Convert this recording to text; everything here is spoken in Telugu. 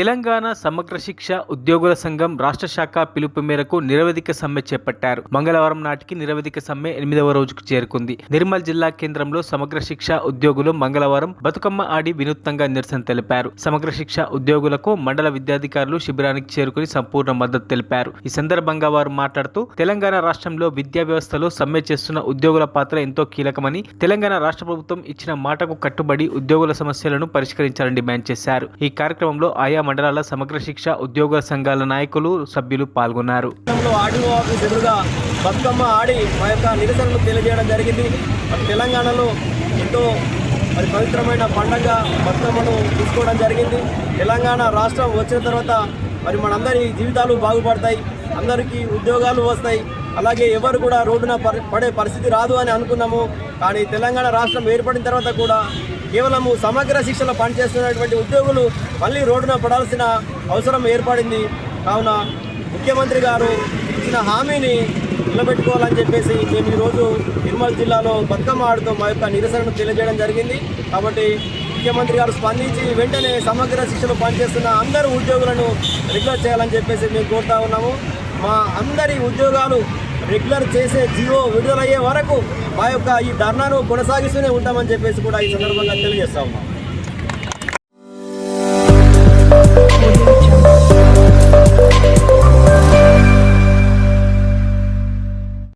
తెలంగాణ సమగ్ర శిక్ష ఉద్యోగుల సంఘం రాష్ట్ర శాఖ పిలుపు మేరకు నిరవధిక సమ్మె చేపట్టారు. మంగళవారం నాటికి నిరవధిక సమ్మె ఎనిమిదవ రోజుకు చేరుకుంది. నిర్మల్ జిల్లా కేంద్రంలో సమగ్ర శిక్ష ఉద్యోగులు మంగళవారం బతుకమ్మ ఆడి వినూత్నంగా నిరసన తెలిపారు. సమగ్ర శిక్ష ఉద్యోగులకు మండల విద్యాధికారులు శిబిరానికి చేరుకుని సంపూర్ణ మద్దతు తెలిపారు. ఈ సందర్భంగా వారు మాట్లాడుతూ తెలంగాణ రాష్ట్రంలో విద్యా వ్యవస్థలో సమ్మె చేస్తున్న ఉద్యోగుల పాత్ర ఎంతో కీలకమని తెలంగాణ రాష్ట్ర ప్రభుత్వం ఇచ్చిన మాటకు కట్టుబడి ఉద్యోగుల సమస్యలను పరిష్కరించాలని డిమాండ్ చేశారు. ఈ కార్యక్రమంలో ఆయా మండలాల సమగ్ర శిక్ష ఉద్యోగ సంఘాల నాయకులు సభ్యులు పాల్గొన్నారు. ఎదురుగా బతుకమ్మ ఆడి మా యొక్క నిరసనలు తెలియజేయడం జరిగింది. మరి తెలంగాణలో ఎంతో మరి పవిత్రమైన పండగ బతుకమ్మను తీసుకోవడం జరిగింది. తెలంగాణ రాష్ట్రం వచ్చిన తర్వాత మరి మనందరి జీవితాలు బాగుపడతాయి. అందరికీ ఉద్యోగాలు వస్తాయి. అలాగే ఎవరు కూడా రోడ్డున పడే పరిస్థితి రాదు అని అనుకున్నాము. కానీ తెలంగాణ రాష్ట్రం ఏర్పడిన తర్వాత కూడా కేవలము సమగ్ర శిక్షలో పనిచేస్తున్నటువంటి ఉద్యోగులు మళ్ళీ రోడ్డున పడాల్సిన అవసరం ఏర్పడింది. కావున ముఖ్యమంత్రి గారు ఇచ్చిన హామీని నిలబెట్టుకోవాలని చెప్పేసి మేము ఈరోజు నిర్మల్ జిల్లాలో బతుకమ్మ ఆడుతూ మా యొక్క నిరసనను తెలియజేయడం జరిగింది. కాబట్టి ముఖ్యమంత్రి గారు స్పందించి వెంటనే సమగ్ర శిక్షలో పనిచేస్తున్న అందరు ఉద్యోగులను రెగ్యులర్ చేయాలని చెప్పేసి మేము కోరుతా ఉన్నాము. మా అందరి ఉద్యోగాలు రెగ్యులర్ చేసే జీవో విడుదలయ్యే వరకు మా యొక్క ఈ ధర్నాను కొనసాగిస్తూనే ఉంటామని చెప్పేసి కూడా ఈ సందర్భంగా తెలియజేస్తా ఉన్నాం.